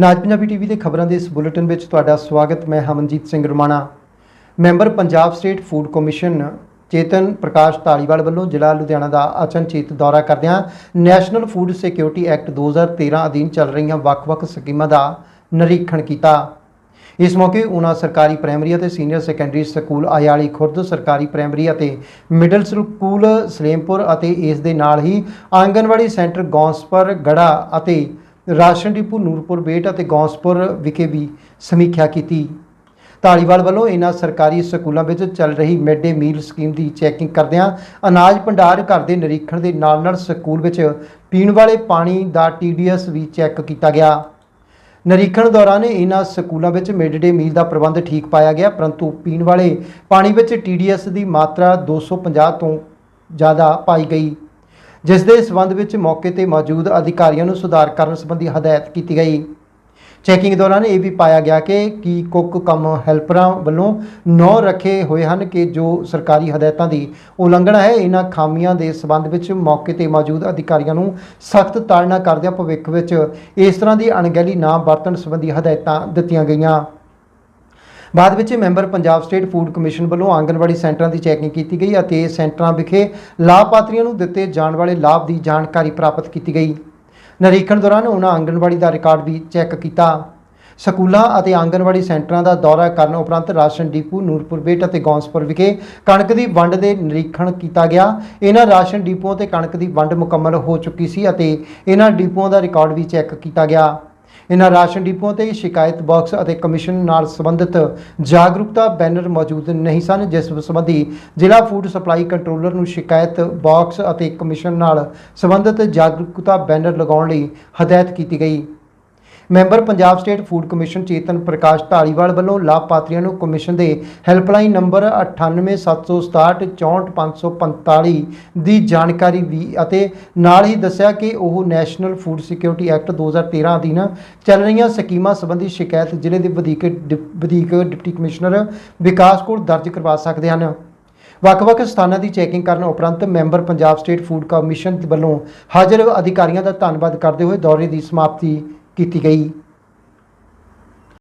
ਨਾਜ Punjabi TV ਦੇ ਖਬਰਾਂ ਦੇ ਇਸ ਬੁਲੇਟਿਨ ਵਿੱਚ ਤੁਹਾਡਾ ਸਵਾਗਤ, ਮੈਂ Hamanjit Singh Ramana. Member Punjab state food commission Chetan Prakash Dhaliwal ਵੱਲੋਂ ਜ਼ਿਲ੍ਹਾ ਲੁਧਿਆਣਾ ਦਾ ਅਚਨਚੇਤ ਦੌਰਾ ਕਰਦਿਆਂ ਨੈਸ਼ਨਲ ਫੂਡ ਸਿਕਿਉਰਿਟੀ ਐਕਟ 2013 ਅਧੀਨ ਚੱਲ ਰਹੀਆਂ ਵੱਖ-ਵੱਖ ਸਕੀਮਾਂ ਦਾ ਨਿਰੀਖਣ ਕੀਤਾ। ਇਸ ਮੌਕੇ ਉਹਨਾਂ ਸਰਕਾਰੀ ਪ੍ਰਾਇਮਰੀ ਅਤੇ senior secondary school Ayali Khurd, ਸਰਕਾਰੀ ਪ੍ਰਾਇਮਰੀ ਅਤੇ ਮਿਡਲ ਸਕੂਲ ਸਲੇਮਪੁਰ ਅਤੇ ਇਸ ਦੇ ਨਾਲ ਹੀ ਆਂਗਨਵਾੜੀ ਸੈਂਟਰ ਗੌਂਸਪਰ ਗੜਾ ਅਤੇ ਰਾਸ਼ਨ ਡਿਪੂ, ਨੂਰਪੁਰ ਬੇਟ ਅਤੇ ਗੌਂਸਪੁਰ ਵਿਖੇ ਵੀ ਸਮੀਖਿਆ ਕੀਤੀ। ਧਾਲੀਵਾਲ ਵੱਲੋਂ ਇਹਨਾਂ ਸਰਕਾਰੀ ਸਕੂਲਾਂ ਵਿੱਚ ਚੱਲ ਰਹੀ ਮਿਡ ਡੇ ਮੀਲ ਸਕੀਮ ਦੀ ਚੈਕਿੰਗ ਕਰਦਿਆਂ ਅਨਾਜ ਭੰਡਾਰ ਘਰ ਦੇ ਨਿਰੀਖਣ ਦੇ ਨਾਲ ਨਾਲ ਸਕੂਲ ਵਿੱਚ ਪੀਣ ਵਾਲੇ ਪਾਣੀ ਦਾ ਟੀਡੀਐਸ ਵੀ ਚੈੱਕ ਕੀਤਾ ਗਿਆ। ਨਿਰੀਖਣ ਦੌਰਾਨ ਇਹਨਾਂ ਸਕੂਲਾਂ ਵਿੱਚ ਮਿਡ ਡੇ ਮੀਲ ਦਾ ਪ੍ਰਬੰਧ ਠੀਕ ਪਾਇਆ ਗਿਆ, ਪਰੰਤੂ ਪੀਣ ਵਾਲੇ ਪਾਣੀ ਵਿੱਚ ਟੀਡੀਐਸ ਦੀ ਮਾਤਰਾ 250 ਤੋਂ ਜ਼ਿਆਦਾ ਪਾਈ ਗਈ। ਜਿਸ ਦੇ ਸਬੰਧ ਵਿੱਚ ਮੌਕੇ ਤੇ ਮੌਜੂਦ ਅਧਿਕਾਰੀਆਂ ਨੂੰ ਸੁਧਾਰ ਕਰਨ ਸੰਬੰਧੀ ਹਦਾਇਤ ਕੀਤੀ ਗਈ। ਚੈਕਿੰਗ ਦੌਰਾਨ ਇਹ ਵੀ ਪਾਇਆ ਗਿਆ ਕਿ ਕੀ ਕੁੱਕ ਕੰਮ ਹੈਲਪਰਾਂ ਵੱਲੋਂ ਨੌ ਰੱਖੇ ਹੋਏ ਹਨ ਕਿ ਜੋ ਸਰਕਾਰੀ ਹਦਾਇਤਾਂ ਦੀ ਉਲੰਘਣਾ ਹੈ, ਇਹਨਾਂ ਖਾਮੀਆਂ ਦੇ ਸਬੰਧ ਵਿੱਚ ਮੌਕੇ ਤੇ ਮੌਜੂਦ ਅਧਿਕਾਰੀਆਂ ਨੂੰ ਸਖਤ ਤਾੜਨਾ ਕਰਦਿਆਂ ਭਵਿੱਖ ਵਿੱਚ ਇਸ ਤਰ੍ਹਾਂ ਦੀ ਅਣਗਹਿਲੀ ਨਾ ਵਰਤਣ ਸੰਬੰਧੀ ਹਦਾਇਤਾਂ ਦਿੱਤੀਆਂ ਗਈਆਂ। ਬਾਅਦ ਵਿੱਚ member Punjab state food commission ਵੱਲੋਂ ਆਂਗਨਵਾੜੀ ਸੈਂਟਰਾਂ ਦੀ ਚੈਕਿੰਗ ਕੀਤੀ ਗਈ ਅਤੇ ਸੈਂਟਰਾਂ ਵਿਖੇ ਲਾਭਪਾਤਰੀਆਂ ਨੂੰ ਦਿੱਤੇ ਜਾਣ ਵਾਲੇ ਲਾਭ ਦੀ ਜਾਣਕਾਰੀ ਪ੍ਰਾਪਤ ਕੀਤੀ ਗਈ। ਨਿਰੀਖਣ ਦੌਰਾਨ ਉਹਨਾਂ ਆਂਗਨਵਾੜੀ ਦਾ ਰਿਕਾਰਡ ਵੀ ਚੈੱਕ ਕੀਤਾ। ਸਕੂਲਾਂ ਅਤੇ ਆਂਗਨਵਾੜੀ ਸੈਂਟਰਾਂ ਦਾ ਦੌਰਾ ਕਰਨ ਉਪਰੰਤ ਰਾਸ਼ਨ ਡਿਪੂ, ਨੂਰਪੁਰ ਬੇਟ ਅਤੇ ਗੌਂਸਪੁਰ ਵਿਖੇ ਕਣਕ ਦੀ ਵੰਡ ਦੇ ਨਿਰੀਖਣ ਕੀਤਾ ਗਿਆ। ਇਹਨਾਂ ਰਾਸ਼ਨ ਡਿਪੂਆਂ ਤੇ ਕਣਕ ਦੀ ਵੰਡ ਮੁਕੰਮਲ ਹੋ ਚੁੱਕੀ ਸੀ ਅਤੇ ਇਹਨਾਂ ਡਿਪੂਆਂ ਦਾ ਰਿਕਾਰਡ ਵੀ ਚੈੱਕ ਕੀਤਾ ਗਿਆ। ਇਹਨਾਂ ਰਾਸ਼ਨ ਡਿਪੂਆਂ ਤੇ ਸ਼ਿਕਾਇਤ ਬਾਕਸ ਅਤੇ ਕਮਿਸ਼ਨ ਨਾਲ ਸੰਬੰਧਿਤ ਜਾਗਰੂਕਤਾ ਬੈਨਰ ਮੌਜੂਦ ਨਹੀਂ ਸਨ, ਜਿਸ ਸੰਬੰਧੀ ਜ਼ਿਲ੍ਹਾ ਫੂਡ ਸਪਲਾਈ ਕੰਟਰੋਲਰ ਨੂੰ ਸ਼ਿਕਾਇਤ ਬਾਕਸ ਅਤੇ ਕਮਿਸ਼ਨ ਨਾਲ ਸੰਬੰਧਿਤ ਜਾਗਰੂਕਤਾ ਬੈਨਰ ਲਗਾਉਣ ਲਈ ਹਦਾਇਤ ਕੀਤੀ ਗਈ। Member Punjab state food commission Chetan Prakash Dhaliwal ਵੱਲੋਂ ਲਾਭਪਾਤਰੀਆਂ ਨੂੰ ਕਮਿਸ਼ਨ ਦੇ ਹੈਲਪਲਾਈਨ ਨੰਬਰ 9876644545 ਦੀ ਜਾਣਕਾਰੀ ਵੀ ਅਤੇ ਨਾਲ ਹੀ ਦੱਸਿਆ ਕਿ ਉਹ ਨੈਸ਼ਨਲ ਫੂਡ ਸਿਕਿਉਰਿਟੀ ਐਕਟ 2013 ਅਧੀਨ ਚੱਲ ਰਹੀਆਂ ਸਕੀਮਾਂ ਸੰਬੰਧੀ ਸ਼ਿਕਾਇਤ ਜ਼ਿਲ੍ਹੇ ਦੇ ਵਧੀਕ ਡਿਪ- ਵਧੀਕ ਡਿਪਟੀ ਕਮਿਸ਼ਨਰ ਵਿਕਾਸ ਕੋਲ ਦਰਜ ਕਰਵਾ ਸਕਦੇ ਹਨ। ਵੱਖ-ਵੱਖ ਸਥਾਨਾਂ ਦੀ ਚੈਕਿੰਗ ਕਰਨ ਉਪਰੰਤ member Punjab state food commission ਵੱਲੋਂ ਹਾਜ਼ਰ ਅਧਿਕਾਰੀਆਂ ਦਾ ਧੰਨਵਾਦ ਕਰਦੇ ਹੋਏ ਦੌਰੇ ਦੀ ਸਮਾਪਤੀ ਕੀਤੀ ਗਈ।